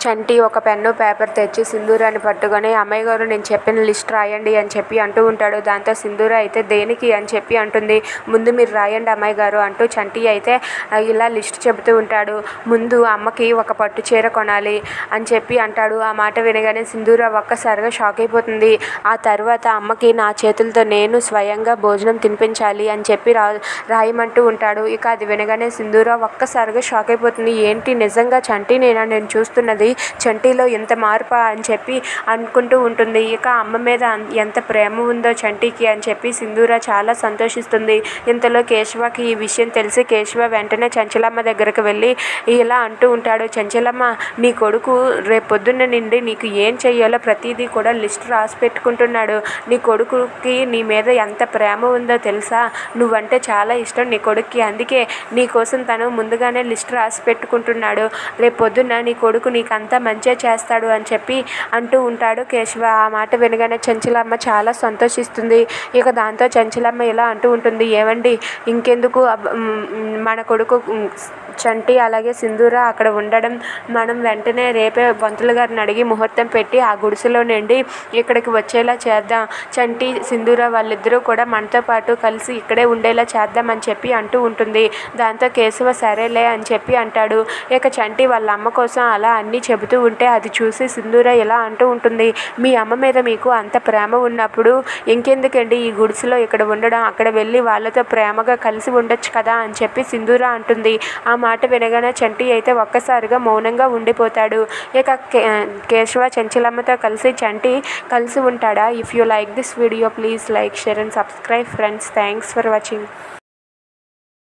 చంటి ఒక pen paper తెచ్చి సింధూరాన్ని పట్టుకొని అమ్మాయి గారు నేను చెప్పిన లిస్ట్ రాయండి అని చెప్పి అంటూ ఉంటాడు. దాంతో సింధూర అయితే దేనికి? అని చెప్పి అంటుంది. ముందు మీరు రాయండి అమ్మాయి గారు అంటూ చంటి అయితే ఇలా లిస్ట్ చెబుతూ ఉంటాడు. ముందు అమ్మకి ఒక పట్టు చీర కొనాలి అని చెప్పి అంటాడు. ఆ మాట వినగానే సింధూర ఒక్కసారిగా షాక్ అయిపోతుంది. ఆ తర్వాత అమ్మకి నా చేతులతో నేను స్వయంగా భోజనం తినిపించాలి అని చెప్పి రా రాయమంటూ ఉంటాడు. ఇక అది వినగానే సింధూర ఒక్కసారిగా షాక్ అయిపోతుంది. ఏంటి? నిజంగా చంటి నేనా? నేను చూస్తున్నది చంటిలో ఇంత మార్పా అని చెప్పి అనుకుంటూ ఉంటుంది. ఇక అమ్మ మీద ఎంత ప్రేమ ఉందో చంటికి అని చెప్పి సింధూర చాలా సంతోషిస్తుంది. ఇంతలో కేశవకి ఈ విషయం తెలిసి కేశవ వెంటనే చంచలమ్మ దగ్గరకు వెళ్ళి ఇలా అంటూ ఉంటాడు చంచలమ్మ నీ కొడుకు రేపు పొద్దున్న నుండి నీకు ఏం చెయ్యాలో ప్రతిదీ కూడా లిస్ట్ రాసి పెట్టుకుంటున్నాడు. నీ కొడుకుకి నీ మీద ఎంత ప్రేమ ఉందో తెలుసా? నువ్వంటే చాలా ఇష్టం నీ కొడుక్కి. అందుకే నీ కోసం తను ముందుగానే లిస్ట్ రాసి పెట్టుకుంటున్నాడు. రేపు పొద్దున్న నీ కొడుకు నీకు అంతా మంచిగా చేస్తాడు అని చెప్పి అంటూ ఉంటాడు కేశవ. ఆ మాట వినగానే చంచలమ్మ చాలా సంతోషిస్తుంది. ఇక దాంతో చంచలమ్మ ఇలా అంటూ ఉంటుంది. ఏమండి ఇంకెందుకు మన కొడుకు చంటి అలాగే సింధూర అక్కడ ఉండడం. మనం వెంటనే రేపే పంతులు గారిని అడిగి ముహూర్తం పెట్టి ఆ గుడిసెలో నుండి ఇక్కడికి వచ్చేలా చేద్దాం. చంటి సింధూర వాళ్ళిద్దరూ కూడా మనతో పాటు కలిసి ఇక్కడే ఉండేలా చేద్దాం అని చెప్పి అంటూ ఉంటుంది. దాంతో కేశవ సరేలే అని చెప్పి అంటాడు. ఇక చంటి వాళ్ళ అమ్మ కోసం అలా అన్నీ చెబుతూ ఉంటే అది చూసి సింధూర ఇలా అంటూ ఉంటుంది. మీ అమ్మ మీద మీకు అంత ప్రేమ ఉన్నప్పుడు ఇంకెందుకండి ఈ గుడిసెలో ఇక్కడ ఉండడం? అక్కడ వెళ్ళి వాళ్ళతో ప్రేమగా కలిసి ఉండొచ్చు కదా? అని చెప్పి సింధూర అంటుంది. ఆ మాట వినగానే చంటి అయితే ఒక్కసారిగా మౌనంగా ఉండిపోతాడు. ఇక కేశవ చంచలమ్మతో కలిసి చంటి కలిసి ఉంటాడా? If you like this video please like share and subscribe friends thanks for watching